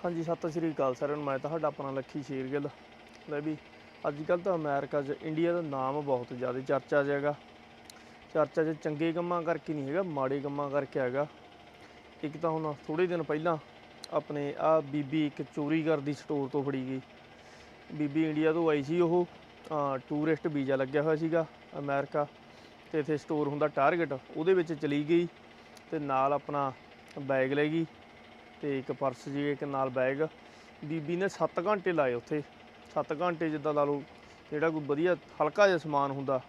ਹਾਂਜੀ, ਸਤਿ ਸ਼੍ਰੀ ਅਕਾਲ ਸਾਰਿਆਂ ਨੂੰ। ਮੈਂ ਤੁਹਾਡਾ ਆਪਣਾ ਲੱਖੀ ਸ਼ੇਰਗਿੱਲ। ਲੈ ਵੀ ਅੱਜ ਕੱਲ ਤਾਂ ਅਮਰੀਕਾ 'ਚ ਇੰਡੀਆ ਦਾ ਨਾਮ ਬਹੁਤ ਜ਼ਿਆਦਾ ਚਰਚਾ 'ਚ ਹੈਗਾ। ਚਰਚਾ 'ਚ ਚੰਗੇ ਕੰਮਾਂ ਕਰਕੇ ਨਹੀਂ ਹੈਗਾ, ਮਾੜੇ ਕੰਮਾਂ ਕਰਕੇ ਹੈਗਾ। ਇੱਕ ਤਾਂ ਹੁਣ ਥੋੜੇ ਦਿਨ ਪਹਿਲਾਂ ਆਪਣੇ ਆ ਬੀਬੀ ਇੱਕ ਚੋਰੀ ਕਰਦੀ ਸਟੋਰ ਤੋਂ ਫੜੀ ਗਈ। ਬੀਬੀ ਇੰਡੀਆ ਤੋਂ ਆਈ ਸੀ ਉਹ ਟੂਰਿਸਟ ਵੀਜ਼ਾ ਲੱਗਿਆ ਹੋਇਆ ਸੀਗਾ ਅਮਰੀਕਾ। ਤੇ ਇੱਥੇ ਸਟੋਰ ਹੁੰਦਾ ਟਾਰਗੇਟ, ਉਹਦੇ ਵਿੱਚ ਚਲੀ ਗਈ ਤੇ ਨਾਲ ਆਪਣਾ ਬੈਗ ਲੈ ਗਈ। ਤੇ ਇੱਕ ਪਰਸ ਜੀ, ਇੱਕ ਨਾਲ ਬੈਗ। ਬੀਬੀ ਨੇ 7 ਘੰਟੇ ਲਾਏ ਉੱਥੇ। 7 ਘੰਟੇ ਜਿੱਦਾਂ ਲਾ ਲਓ, ਜਿਹੜਾ ਕੋਈ ਵਧੀਆ ਹਲਕਾ ਜਿਹਾ ਸਮਾਨ ਹੁੰਦਾ,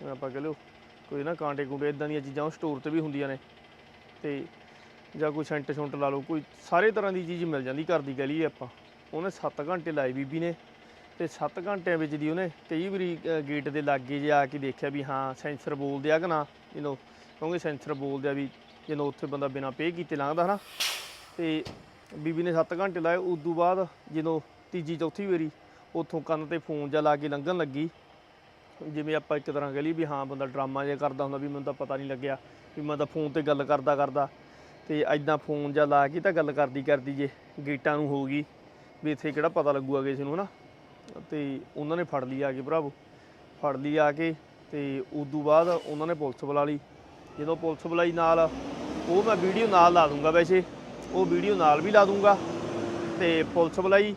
ਜਿਵੇਂ ਆਪਾਂ ਕਹ ਲਓ, ਕੋਈ ਨਾ ਕਾਂਟੇ ਕੁੰਡੇ ਇਦਾਂ ਦੀਆਂ ਚੀਜ਼ਾਂ ਉਹ ਸਟੋਰ ਤੇ ਵੀ ਹੁੰਦੀਆਂ ਨੇ। ਤੇ ਜਾਂ ਕੋਈ ਸੈਂਟ ਸ਼ੁੰਟ ਲਾ ਲਓ, ਕੋਈ ਸਾਰੇ ਤਰ੍ਹਾਂ ਦੀ ਚੀਜ਼ ਮਿਲ ਜਾਂਦੀ ਘਰ ਦੀ ਕਹਿ ਲਈਏ ਆਪਾਂ। ਉਹਨੇ 7 ਘੰਟੇ ਲਾਏ ਬੀਬੀ ਨੇ। ਤੇ 7 ਘੰਟਿਆਂ ਵਿੱਚ ਦੀ ਉਹਨੇ ਕਈ ਵਾਰੀ ਗੇਟ ਦੇ ਲਾਗੇ ਜੇ ਆ ਕੇ ਦੇਖਿਆ ਵੀ ਹਾਂ ਸੈਂਸਰ ਬੋਲਦੇ ਆ ਕਿ ਨਾ ਇਹਨੂੰ ਕਿਉਂਕਿ ਸੈਂਸਰ ਬੋਲਦੇ ਆ ਵੀ ਜਦੋਂ ਉੱਥੇ ਬੰਦਾ ਬਿਨਾ ਪੇ ਕੀਤੇ ਲੰਘਦਾ ਹਨਾ। ਤੇ ਬੀਬੀ ਨੇ 7 ਘੰਟੇ ਲਾਏ, ਉਸ ਤੋਂ ਬਾਅਦ ਜਦੋਂ ਤੀਜੀ ਚੌਥੀ ਵਾਰੀ ਉੱਥੋਂ ਕੰਨ ਤੇ ਫੋਨ ਜਾਂ ਲਾ ਕੇ ਲੰਘਣ ਲੱਗੀ। ਜਿਵੇਂ ਆਪਾਂ ਇੱਕ ਤਰ੍ਹਾਂ ਕਹ ਲਈ ਵੀ ਹਾਂ, ਬੰਦਾ ਡਰਾਮਾ ਜਿਹਾ ਕਰਦਾ ਹੁੰਦਾ ਵੀ ਮੈਨੂੰ ਤਾਂ ਪਤਾ ਨਹੀਂ ਲੱਗਿਆ ਵੀ ਮੈਂ ਤਾਂ ਫੋਨ ਤੇ ਗੱਲ ਕਰਦਾ ਕਰਦਾ। ਤੇ ਐਦਾਂ ਫੋਨ ਜਾਂ ਲਾ ਕੇ ਤਾਂ ਗੱਲ ਕਰਦੀ ਕਰਦੀ ਜੇ ਗੇਟਾਂ ਨੂੰ ਹੋ ਗਈ ਵੀ ਇੱਥੇ ਕਿਹੜਾ ਪਤਾ ਲੱਗੂਗਾ ਕਿਸੇ ਨੂੰ, ਹਨਾ? ਤੇ ਉਹਨਾਂ ਨੇ ਫੜ ਲਈ ਆ ਕੇ ਭਰਾਵੋ। ਫੜ ਲਈ ਆ ਕੇ ਤੇ ਉਸ ਤੋਂ ਬਾਅਦ ਉਹਨਾਂ ਨੇ ਪੁਲਿਸ ਬੁਲਾ ਲਈ। ਜਦੋਂ ਪੁਲਿਸ ਬੁਲਾਈ ਨਾਲ, ਉਹ ਮੈਂ ਵੀਡੀਓ ਨਾਲ ਲਾ ਦੂੰਗਾ ਵੈਸੇ। ਉਹ ਵੀਡੀਓ ਨਾਲ ਵੀ ਲਾ ਦੂੰਗਾ। ਤੇ ਪੁਲਿਸ ਬੁਲਾਈ।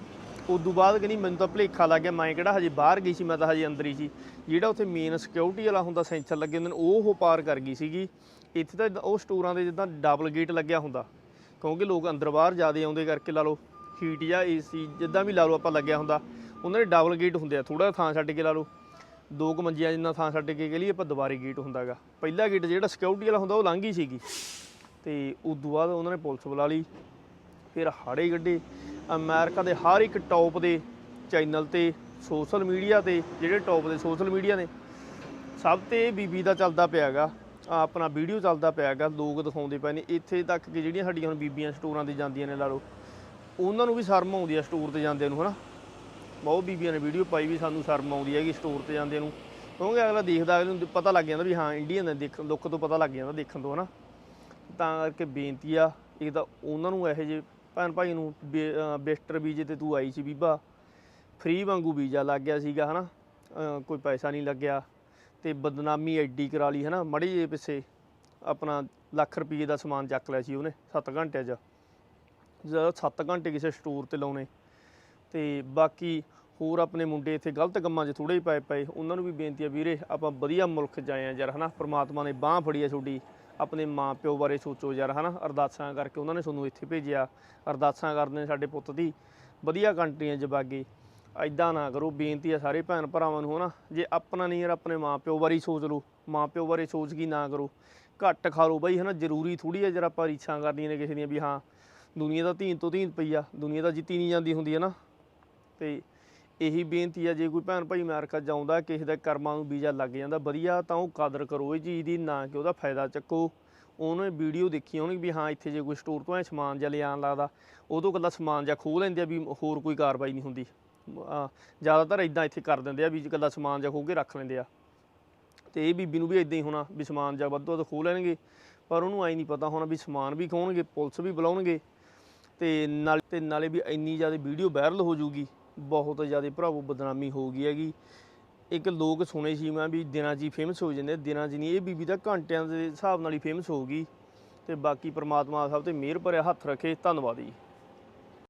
ਉਸ ਤੋਂ ਬਾਅਦ ਕਹਿੰਦੀ, ਮੈਨੂੰ ਤਾਂ ਭੁਲੇਖਾ ਲੱਗ ਗਿਆ। ਮੈਂ ਕਿਹੜਾ ਹਜੇ ਬਾਹਰ ਗਈ ਸੀ, ਮੈਂ ਤਾਂ ਹਜੇ ਅੰਦਰ ਹੀ ਸੀ। ਜਿਹੜਾ ਉੱਥੇ ਮੇਨ ਸਿਕਿਉਰਿਟੀ ਵਾਲਾ ਹੁੰਦਾ ਸੈਂਸਰ ਲੱਗੇ ਹੁੰਦੇ ਨੇ, ਉਹ ਪਾਰ ਕਰ ਗਈ ਸੀਗੀ। ਇੱਥੇ ਤਾਂ ਉਹ ਸਟੋਰਾਂ ਦੇ ਜਿੱਦਾਂ ਡਬਲ ਗੇਟ ਲੱਗਿਆ ਹੁੰਦਾ। ਕਿਉਂਕਿ ਲੋਕ ਅੰਦਰ ਬਾਹਰ ਜ਼ਿਆਦਾ ਆਉਂਦੇ ਕਰਕੇ ਲਾ ਲਓ ਹੀਟ ਜਾਂ ਏਸੀ ਜਿੱਦਾਂ ਵੀ ਲਾ ਲਓ ਆਪਾਂ ਲੱਗਿਆ ਹੁੰਦਾ, ਉਹਨਾਂ ਦੇ ਡਬਲ ਗੇਟ ਹੁੰਦੇ ਆ। ਥੋੜਾ ਥਾਂ ਛੱਡ ਕੇ ਲਾ ਲਓ। ਦੋ ਕੁ ਮੰਜੀਆਂ ਜਿੰਨਾ ਥਾਂ ਛੱਡ ਕੇ ਕਹ ਲਈਏ, ਆਪਾਂ ਦੁਬਾਰੇ ਗੇਟ ਹੁੰਦਾਗਾ। ਪਹਿਲਾ ਗੇਟ ਜਿਹੜਾ ਸਿਕਿਉਰਿਟੀ ਵਾਲਾ ਹੁੰਦਾ, ਉਹ ਲੰਘ ਹੀ ਸੀਗੀ। ਤੇ ਉਸ ਤੋਂ ਬਾਅਦ ਉਹਨਾਂ ਨੇ ਪੁਲਿਸ ਬੁਲਾ ਲਈ। ਫਿਰ ਹਾੜੇ ਗੱਡੇ ਅਮਰੀਕਾ ਦੇ ਹਰ ਇੱਕ ਟੌਪ ਦੇ ਚੈਨਲ ਤੇ ਸੋਸ਼ਲ ਮੀਡੀਆ ਤੇ, ਜਿਹੜੇ ਟੌਪ ਦੇ ਸੋਸ਼ਲ ਮੀਡੀਆ ਨੇ, ਸਭ ਤੇ ਬੀਬੀ ਦਾ ਚੱਲਦਾ ਪਿਆਗਾ। ਆਪਣਾ ਵੀਡੀਓ ਚੱਲਦਾ ਪਿਆਗਾ, ਲੋਕ ਦਿਖਾਉਂਦੇ ਪਏ ਨੇ। ਇੱਥੇ ਤੱਕ ਕਿ ਜਿਹੜੀਆਂ ਸਾਡੀਆਂ ਹੁਣ ਬੀਬੀਆਂ ਸਟੋਰਾਂ ਤੇ ਜਾਂਦੀਆਂ ਨੇ, ਲਾ ਲਓ, ਉਹਨਾਂ ਨੂੰ ਵੀ ਸ਼ਰਮ ਆਉਂਦੀ ਆ ਸਟੋਰ ਤੇ ਜਾਂਦੇ ਨੂੰ, ਹਨਾ? ਬਹੁਤ ਬੀਬੀਆਂ ਨੇ ਵੀਡੀਓ ਪਾਈ ਵੀ ਸਾਨੂੰ ਸ਼ਰਮ ਆਉਂਦੀ ਹੈਗੀ ਸਟੋਰ ਤੇ ਜਾਂਦੇ ਨੂੰ। ਕਿਉਂਕਿ ਅਗਲਾ ਦੇਖਦਾ, ਅਗਲੇ ਨੂੰ ਪਤਾ ਲੱਗ ਜਾਂਦਾ ਵੀ ਹਾਂ ਇੰਡੀਅਨ ਦਾ ਦੇਖ, ਲੁੱਕ ਤੋਂ ਪਤਾ ਲੱਗ ਜਾਂਦਾ ਦੇਖਣ ਤੋਂ, ਹਨਾ? ਤਾਂ ਕਰਕੇ ਬੇਨਤੀ ਆ, ਇੱਕ ਤਾਂ ਉਹਨਾਂ ਨੂੰ ਇਹੋ ਜਿਹੇ ਭੈਣ ਭਾਈ ਨੂੰ ਬੇਸਟਰ ਵੀਜ਼ੇ ਤੇ ਤੂੰ ਆਈ ਸੀ ਬੀਬਾ। ਫ੍ਰੀ ਵਾਂਗੂ ਵੀਜ਼ਾ ਲੱਗ ਗਿਆ ਸੀਗਾ, ਹਨਾ? ਅਹ, ਕੋਈ ਪੈਸਾ ਨਹੀਂ ਲੱਗਿਆ। ਤੇ ਬਦਨਾਮੀ ਐਡੀ ਕਰਾ ਲਈ, ਹਨਾ? ਮੜੀ ਜੇ ਪਿੱਛੇ ਆਪਣਾ ਲੱਖ ਰੁਪਏ ਦਾ ਸਮਾਨ ਚੱਕ ਲਿਆ ਸੀ ਉਹਨੇ 7 ਘੰਟਿਆਂ 'ਚ। ਜਦੋਂ 7 ਘੰਟੇ ਕਿਸੇ ਸਟੋਰ ਤੇ ਲਾਉਣੇ। ਤੇ ਬਾਕੀ ਹੋਰ ਆਪਣੇ ਮੁੰਡੇ ਇੱਥੇ ਗਲਤ ਕੰਮਾਂ 'ਚ ਥੋੜੇ ਹੀ ਪਏ ਪਏ। ਉਹਨਾਂ ਨੂੰ ਵੀ ਬੇਨਤੀ ਆ, ਵੀਰੇ, ਆਪਾਂ ਵਧੀਆ ਮੁਲਕ 'ਚ ਆਏ ਆ ਯਾਰ, ਹਨਾ? ਪ੍ਰਮਾਤਮਾ ਨੇ ਬਾਹ ਫੜੀ ਆ ਤੁਹਾਡੀ। ਆਪਣੇ ਮਾਂ ਪਿਓ ਬਾਰੇ ਸੋਚੋ ਯਾਰ, ਹਨਾ? ਅਰਦਾਸਾਂ ਕਰਕੇ ਉਹਨਾਂ ਨੇ ਤੁਹਾਨੂੰ ਇੱਥੇ ਭੇਜਿਆ। ਅਰਦਾਸਾਂ ਕਰਦੇ ਨੇ ਸਾਡੇ ਪੁੱਤ ਦੀ। ਵਧੀਆ ਕੰਟਰੀਆਂ 'ਚ ਬਾਗੇ। ਐਦਾਂ ਨਾ ਕਰੋ, ਬੇਨਤੀ ਆ ਸਾਰੇ ਭੈਣ ਭਰਾਵਾਂ ਨੂੰ, ਹਨਾ? ਜੇ ਆਪਣਾ ਨਹੀਂ ਯਾਰ, ਆਪਣੇ ਮਾਂ ਪਿਓ ਬਾਰੇ ਸੋਚ ਲਓ। ਮਾਂ ਪਿਓ ਬਾਰੇ ਸੋਚ ਕੀ ਨਾ ਕਰੋ। ਘੱਟ ਖਾ ਲਓ ਬਈ, ਹਨਾ? ਜ਼ਰੂਰੀ ਥੋੜੀ ਆ ਜਰ ਆਪਾਂ ਰੀਛਾਂ ਕਰਦੀਆਂ ਨੇ ਕਿਸੇ ਦੀਆਂ ਵੀ, ਹਾਂ, ਦੁਨੀਆ ਦਾ ਧੀਨ ਤੋਂ ਧੀਨ ਪਈ ਆ। ਦੁਨੀਆ ਦਾ ਜਿੱਤੀ ਨਹੀਂ ਜਾਂਦੀ ਹੁੰਦੀ ਹੈ ਨਾ ਤੇ ਇਹੀ ਬੇਨਤੀ ਆ, ਜੇ ਕੋਈ ਭੈਣ ਭਾਈ ਅਮਰੀਕਾ ਜਾਉਂਦਾ, ਕਿਸੇ ਦੇ ਕਰਮਾਂ ਨੂੰ ਵੀਜ਼ਾ ਲੱਗ ਜਾਂਦਾ, ਵਧੀਆ, ਤਾਂ ਉਹ ਕਦਰ ਕਰੋ ਇਹ ਚੀਜ਼ ਦੀ, ਨਾ ਕਿ ਉਹਦਾ ਫਾਇਦਾ ਚੱਕੋ। ਉਹਨੇ ਵੀਡੀਓ ਦੇਖੀ ਉਹਨੇ ਵੀ ਹਾਂ, ਇੱਥੇ ਜੇ ਕੋਈ ਸਟੋਰ ਤੋਂ ਐ ਸਮਾਨ ਜਾਂ ਲਿਆਉਣ ਲੱਗਦਾ ਉਦੋਂ ਕੱਲਾ ਸਮਾਨ ਜਾਂ ਖੋਹ ਲੈਂਦੇ ਆ ਵੀ ਹੋਰ ਕੋਈ ਕਾਰਵਾਈ ਨਹੀਂ ਹੁੰਦੀ। ਜ਼ਿਆਦਾਤਰ ਇਦਾਂ ਇੱਥੇ ਕਰ ਦਿੰਦੇ ਆ ਵੀ ਕੱਲਾ ਸਮਾਨ ਜਾਂ ਖੋਹ ਕੇ ਰੱਖ ਲੈਂਦੇ ਆ। ਤੇ ਇਹ ਬੀਬੀ ਨੂੰ ਵੀ ਇਦਾਂ ਹੀ ਹੋਣਾ ਵੀ ਸਮਾਨ ਜਾਂ ਵੱਧ ਤੋਂ ਵੱਧ ਖੋਹ ਲੈਣਗੇ, ਪਰ ਉਹਨੂੰ ਆਈ ਨਹੀਂ ਪਤਾ ਹੋਣਾ ਵੀ ਸਮਾਨ ਵੀ ਖੋਣਗੇ ਪੁਲਿਸ ਵੀ ਬੁਲਾਉਣਗੇ, ਤੇ ਨਾਲ ਤੇ ਨਾਲੇ ਵੀ ਇੰਨੀ ਜ਼ਿਆਦਾ ਵੀਡੀਓ ਵਾਇਰਲ ਹੋ ਜੂਗੀ ਬਹੁਤ ਜ਼ਿਆਦਾ ਭਰਾਵੋ ਬਦਨਾਮੀ ਹੋ ਗਈ ਹੈਗੀ। ਇੱਕ ਲੋਕ ਸੁਣੇ ਸੀ ਮੈਂ ਵੀ ਦਿਨਾਂ 'ਚ ਹੀ ਫੇਮਸ ਹੋ ਜਾਂਦੇ ਦਿਨਾਂ 'ਚ ਨਹੀਂ, ਇਹ ਬੀਬੀ ਤਾਂ ਘੰਟਿਆਂ ਦੇ ਹਿਸਾਬ ਨਾਲ ਹੀ ਫੇਮਸ ਹੋ ਗਈ। ਤੇ ਬਾਕੀ ਪ੍ਰਮਾਤਮਾ ਸਭ ਤੇ ਮਿਹਰ ਭਰਿਆ, ਹੱਥ ਰੱਖੇ, ਧੰਨਵਾਦ ਜੀ।